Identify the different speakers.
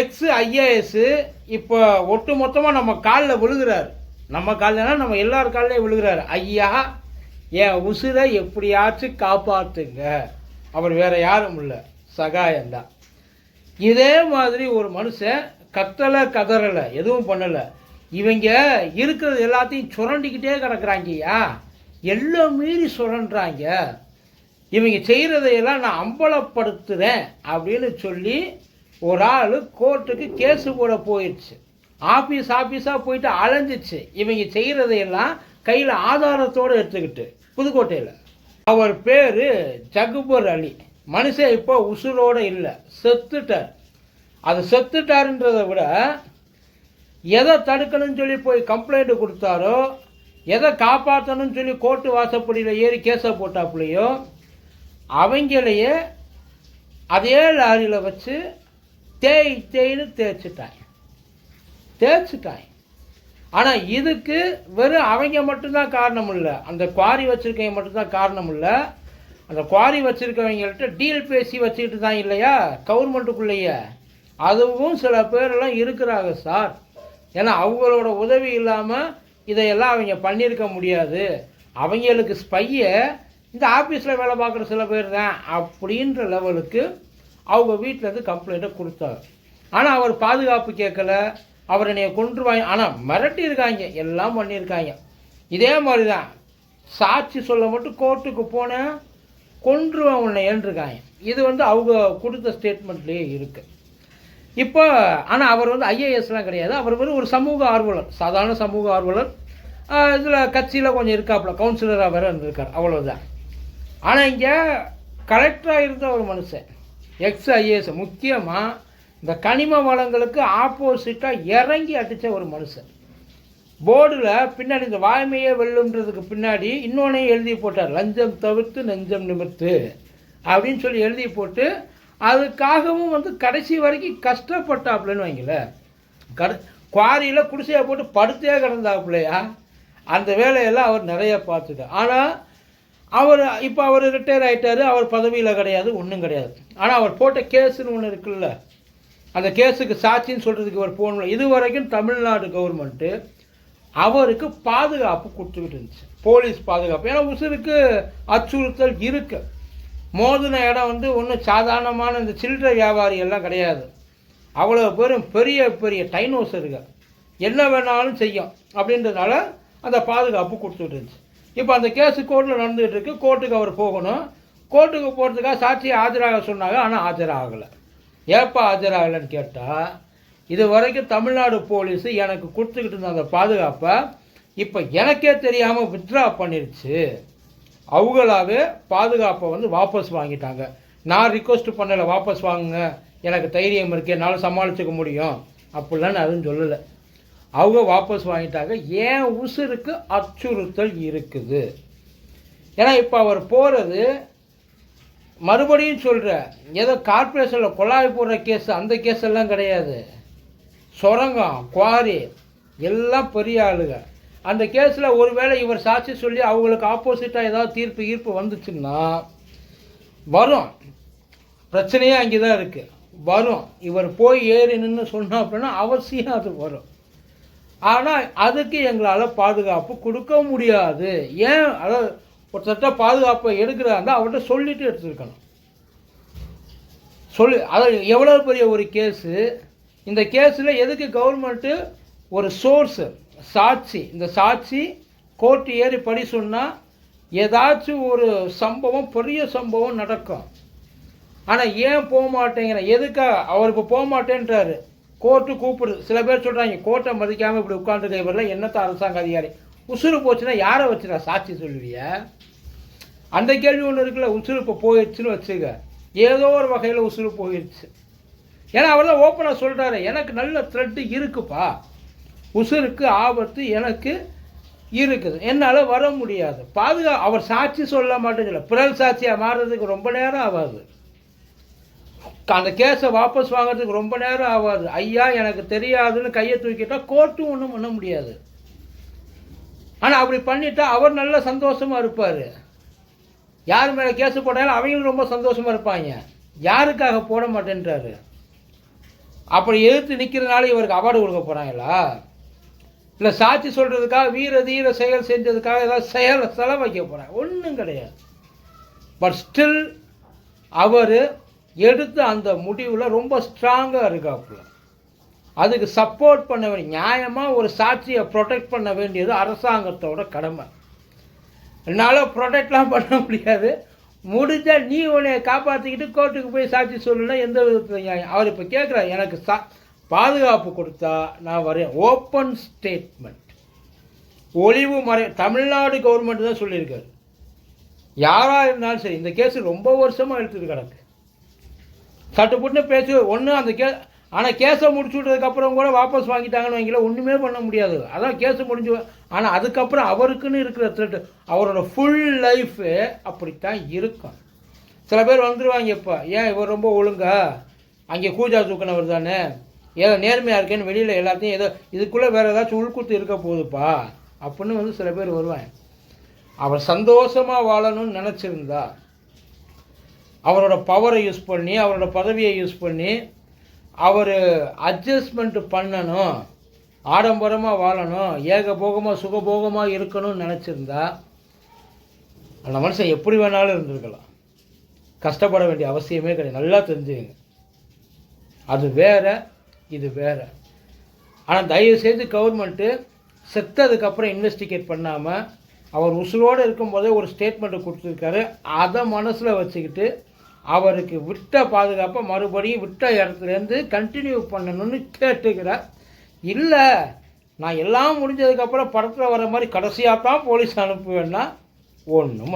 Speaker 1: X IAS இப்போ ஒட்டு மொத்தமாக நம்ம காலில் விழுகிறார். நம்ம காலில்னா நம்ம எல்லார் காலிலையும் விழுகிறாரு. ஐயா என் உசுரை எப்படியாச்சும் காப்பாற்றுங்க அவர் வேற யாரும் இல்லை. சகாயம்தான் இதே மாதிரி ஒரு மனுஷன் கத்தலை கதறலை. எதுவும் பண்ணலை. இவங்க இருக்கிறது எல்லாத்தையும் சுரண்டிக்கிட்டே கிடக்குறாங்கய்யா எல்லாம் மீறி சுரண்டுறாங்க. இவங்க செய்கிறதையெல்லாம் நான் அம்பலப்படுத்துகிறேன் அப்படின்னு சொல்லி ஒரு ஆள் கோர்ட்டுக்கு கேஸு கூட போயிடுச்சு. ஆஃபீஸ் ஆஃபீஸாக போயிட்டு அலைஞ்சிச்சு. இவங்க செய்கிறதையெல்லாம் கையில் ஆதாரத்தோடு எடுத்துக்கிட்டு புதுக்கோட்டையில். அவர் பேர் ஜகுபர் அலி. மனுஷன் இப்போ உசுரோடு இல்லை செத்துட்டார். அது செத்துட்டாருன்றதை விட எதை தடுக்கணும்னு சொல்லி போய் கம்ப்ளைண்ட் கொடுத்தாரோ எதை காப்பாற்றணும்னு சொல்லி கோர்ட்டு வாசப்படியில் ஏறி கேஸை போட்டாப்புலையோ அவங்களையே அதே லாரியில் வச்சு தேய் தேய்னு தேய்ச்சிட்டாங்க தேய்ச்சிட்டாங்க ஆனால் இதுக்கு வெறும் அவங்க மட்டும்தான் காரணம் இல்லை அந்த குவாரி வச்சுருக்கவங்க மட்டும்தான் காரணம் இல்லை அந்த குவாரி வச்சுருக்கவங்கள்ட்ட டீல் பேசி வச்சுக்கிட்டு தான் இல்லையா? கவர்மெண்ட்டுக்குள்ளேயே அதுவும் சில பேரெல்லாம் இருக்கிறாங்க சார். ஏன்னா அவங்களோட உதவி இல்லாமல் இதையெல்லாம் அவங்க பண்ணியிருக்க முடியாது. அவங்களுக்கு ஸ்பையை இந்த ஆஃபீஸில் வேலை பார்க்குற சில பேர் தான் அப்படின்ற லெவலுக்கு அவங்க வீட்டிலேருந்து கம்ப்ளைண்ட்டை கொடுத்தார். ஆனால் அவர் பாதுகாப்பு கேட்கல. அவர் என்னைய கொன்றுவாங்க. ஆனால் மிரட்டி இருக்காங்க எல்லாம் பண்ணியிருக்காங்க. இதே மாதிரி தான் சாட்சி சொல்ல மட்டும் கோர்ட்டுக்கு போனேன். கொன்றுவேன் உன்னை ஏன்றிருக்காங்க இது வந்து அவங்க கொடுத்த ஸ்டேட்மெண்ட்லேயே இருக்குது இப்போ ஆனால் அவர் வந்து ஐஏஎஸ்லாம் கிடையாது. அவர் வந்து ஒரு சமூக ஆர்வலர். சாதாரண சமூக ஆர்வலர். இதில் கட்சியில் கொஞ்சம் இருக்காப்புல. கவுன்சிலராக வேறு இருந்திருக்கார். அவ்வளோதான் ஆனால் இங்கே கலெக்டராக இருந்த ஒரு மனுஷன். எக்ஸ் ஐஏஎஸ் முக்கியமாக இந்த கனிம வளங்களுக்கு ஆப்போசிட்டாக இறங்கி அடித்த ஒரு மனுஷன். போர்டில் பின்னாடி இந்த வாய்மையே வெல்லுன்றதுக்கு பின்னாடி இன்னொன்னையும் எழுதி போட்டார். லஞ்சம் தவிர்த்து நெஞ்சம் நிமிர்த்து அப்படின்னு சொல்லி எழுதி போட்டு அதுக்காகவும் வந்து கடைசி வரைக்கும் கஷ்டப்பட்டாப்புலன்னு வைங்கள. கட குவாரியில் குடிசையை போட்டு படுத்தே கிடந்தாப்புலையா அந்த வேலையெல்லாம் அவர் நிறைய பார்த்துட்டார். ஆனால் அவர் இப்போ அவர் ரிட்டையர் ஆகிட்டார் அவர் பதவியில் கிடையாது ஒன்றும் கிடையாது. ஆனால் அவர் போட்ட கேஸுன்னு ஒன்று இருக்குல்ல அந்த கேஸுக்கு சாட்சின்னு சொல்கிறதுக்கு அவர் போகணும் இது வரைக்கும் தமிழ்நாடு கவர்மெண்ட்டு அவருக்கு பாதுகாப்பு கொடுத்துக்கிட்டு இருந்துச்சு போலீஸ் பாதுகாப்பு. ஏன்னா உசுருக்கு அச்சுறுத்தல் இருக்கு. மோதின இடம் வந்து ஒன்றும் சாதாரணமான இந்த சில்லற வியாபாரி எல்லாம் கிடையாது. அவ்வளோ பேரும் பெரிய பெரிய டைனோசருங்க என்ன வேணாலும் செய்யும். அப்படின்றதுனால அந்த பாதுகாப்பு கொடுத்துட்டு இருந்துச்சு இப்போ அந்த கேஸு கோர்ட்டில் நடந்துகிட்டு இருக்கு. கோர்ட்டுக்கு அவர் போகணும். கோர்ட்டுக்கு போகிறதுக்காக சாட்சியை ஆஜராக சொன்னாங்க. ஆனால் ஆஜராகலை. ஏப்பா ஆஜராகலைன்னு கேட்டால் இது வரைக்கும் தமிழ்நாடு போலீஸு எனக்கு கொடுத்துக்கிட்டு இருந்த அந்த பாதுகாப்பை இப்போ எனக்கே தெரியாமல் வித்ட்ரா பண்ணிருச்சு. அவங்களாவே பாதுகாப்பை வந்து வாபஸ் வாங்கிட்டாங்க. நான் ரிக்வஸ்ட் பண்ணலை வாபஸ் வாங்குங்க. எனக்கு தைரியம் இருக்கு என்னால் சமாளிச்சுக்க முடியும். அப்படிலாம் நான் எதுவும் சொல்லலை. அவங்க வாபஸ் வாங்கிட்டாங்க. ஏன் உசுருக்கு அச்சுறுத்தல் இருக்குது? ஏன்னா இப்போ அவர் போகிறது மறுபடியும் சொல்கிற ஏதோ கார்ப்பரேஷனில் குழாய் போடுற கேஸ் அந்த கேஸ் எல்லாம் கிடையாது. சுரங்கம் குவாரி எல்லாம் பெரிய ஆளுங்க. அந்த கேஸில் ஒருவேளை இவர் சாட்சி சொல்லி அவங்களுக்கு ஆப்போசிட்டாக ஏதாவது தீர்ப்பு ஈர்ப்பு வந்துச்சுன்னா வரும். பிரச்சனையே அங்கே தான் இருக்குது வரும். இவர் போய் ஏறி நின்று சொன்னோம் அப்படின்னா அவசியம் அது வரும். ஆனால் அதுக்கு எங்களால் பாதுகாப்பு கொடுக்க முடியாது. ஏன்? அதாவது ஒருத்தர்கிட்ட பாதுகாப்பை எடுக்கிறாருந்தா அவர்கிட்ட சொல்லிட்டு எடுத்துருக்கணும். சொல்லி அதாவது எவ்வளோ பெரிய ஒரு கேஸு? இந்த கேஸில் எதுக்கு கவர்மெண்ட்டு ஒரு சோர்ஸு சாட்சி இந்த சாட்சி கோர்ட்டு ஏறி படி சொன்னால் ஏதாச்சும் ஒரு சம்பவம் பெரிய சம்பவம் நடக்கும். ஆனால் ஏன் போக மாட்டேங்கிற எதுக்காக? அவர் இப்போ போக மாட்டேன்றாரு. கோர்ட்டு கூப்பிடுது சில பேர் சொல்கிறாங்க கோர்ட்டை மதிக்காமல் இப்படி உட்காந்துருக்க இவரெல்லாம் என்னத்த அரசாங்க அதிகாரி? உசுறு போச்சுன்னா யாரை வச்சுடா சாட்சி சொல்லுவிய அந்த கேள்வி ஒன்று இருக்குல்ல உசுறு இப்போ போயிடுச்சுன்னு வச்சுக்க. ஏதோ ஒரு வகையில் உசுறு போயிடுச்சு. ஏன்னா அவர் தான் ஓப்பனாக சொல்கிறாரு எனக்கு நல்ல த்ரெட்டு இருக்குப்பா. உசுருக்கு ஆபத்து எனக்கு இருக்குது. என்னால் வர முடியாது. பாதுகா அவர் சாட்சி சொல்ல மாட்டேங்கல பிறல் சாட்சியாக மாறுறதுக்கு ரொம்ப நேரம் ஆகாது. அந்த கேஸை வாபஸ் வாங்குறதுக்கு ரொம்ப நேரம் ஆகாது ஐயா எனக்கு தெரியாதுன்னு கையை தூக்கிட்டா கோர்ட்டும் ஒன்றும் பண்ண முடியாது. ஆனால் அப்படி பண்ணிட்டா அவர் நல்ல சந்தோஷமாக இருப்பார். யார் மேலே கேஸ் போட்டாலும் அவங்களும் ரொம்ப சந்தோஷமாக இருப்பாங்க. யாருக்காக போட மாட்டேன்றாரு? அப்படி எதிர்த்து நிற்கிறதுனால இவருக்கு அவார்டு கொடுக்க போகிறாங்களா இல்லை சாட்சி சொல்கிறதுக்காக வீர தீர செயல் செஞ்சதுக்காக ஏதாவது செயல் செலவு வைக்க போகிறாங்க ஒன்றும் கிடையாது. பட் ஸ்டில் அவர் எடுத்த அந்த முடிவில் ரொம்ப ஸ்ட்ராங்காக இருக்காப்புல. அதுக்கு சப்போர்ட் பண்ண வேண்டிய நியாயமாக ஒரு சாட்சியை ப்ரொடெக்ட் பண்ண வேண்டியது அரசாங்கத்தோட கடமை. என்னால் ப்ரொடெக்ட்லாம் பண்ண முடியாது. முடிஞ்சால் நீ உன்னை காப்பாற்றிக்கிட்டு கோர்ட்டுக்கு போய் சாட்சி சொல்லணும்னா எந்த விதத்தில் நியாயம்? அவர் இப்போ கேட்குறார் எனக்கு சா பாதுகாப்பு கொடுத்தா நான் வரேன். ஓப்பன் ஸ்டேட்மெண்ட் ஒளிவு மறை தமிழ்நாடு கவர்மெண்ட் தான் சொல்லியிருக்காரு. யாராக இருந்தாலும் சரி இந்த கேஸ் ரொம்ப வருஷமாக எடுத்துட்டு கிடக்கு. சட்டுப்புட்டுன்னு பேசி ஒன்று அந்த கே ஆனால் கேஸை முடிச்சு விட்டதுக்கப்புறம் கூட வாபஸ் வாங்கிட்டாங்கன்னு வைங்கள ஒன்றுமே பண்ண முடியாது. அதான் கேஸை முடிஞ்சு ஆனால் அதுக்கப்புறம் அவருக்குன்னு இருக்கிற த்ரெட் அவரோட ஃபுல் லைஃபு அப்படித்தான் இருக்கும். சில பேர் வந்துடுவாங்க இப்போ ஏன் இவர் ரொம்ப ஒழுங்கா? அங்கே கூஜா தூக்கினவர் தானே? ஏதோ நேர்மையாக இருக்கேன்னு வெளியில் எல்லாத்தையும் ஏதோ இதுக்குள்ளே வேறு ஏதாச்சும் உள்குத்து இருக்க போகுதுப்பா. அப்படின்னு வந்து சில பேர் வருவாங்க. அவர் சந்தோஷமாக வாழணும்னு நினச்சிருந்தா அவரோட பவரை யூஸ் பண்ணி அவரோட பதவியை யூஸ் பண்ணி அவர் அட்ஜஸ்ட்மெண்ட் பண்ணணும் ஆடம்பரமாக வாழணும் ஏகபோகமாக சுகபோகமாக இருக்கணும்னு நினச்சிருந்தா அந்த மனுஷன் எப்படி வேணாலும் இருந்திருக்கலாம். கஷ்டப்பட வேண்டிய அவசியமே கிடையாது. நல்லா தெரிஞ்சுங்க அது வேற இது வேற. ஆனால் தயவுசெய்து கவர்மெண்ட்டு செத்ததுக்கப்புறம் இன்வெஸ்டிகேட் பண்ணாமல் அவர் உசுரோடு இருக்கும்போதே ஒரு ஸ்டேட்மெண்ட்டை கொடுத்துருக்காரு. அதை மனசில் வச்சுக்கிட்டு அவருக்கு விட்ட பாதுகாப்பை மறுபடியும் விட்ட இடத்துலேருந்து கண்டினியூ பண்ணணும்னு கேட்டுக்கிறார். இல்லை நான் எல்லாம் முடிஞ்சதுக்கப்புறம் படத்தில் வர மாதிரி கடைசியாக தான் போலீஸ் அனுப்புவேன்னா ஒன்றும்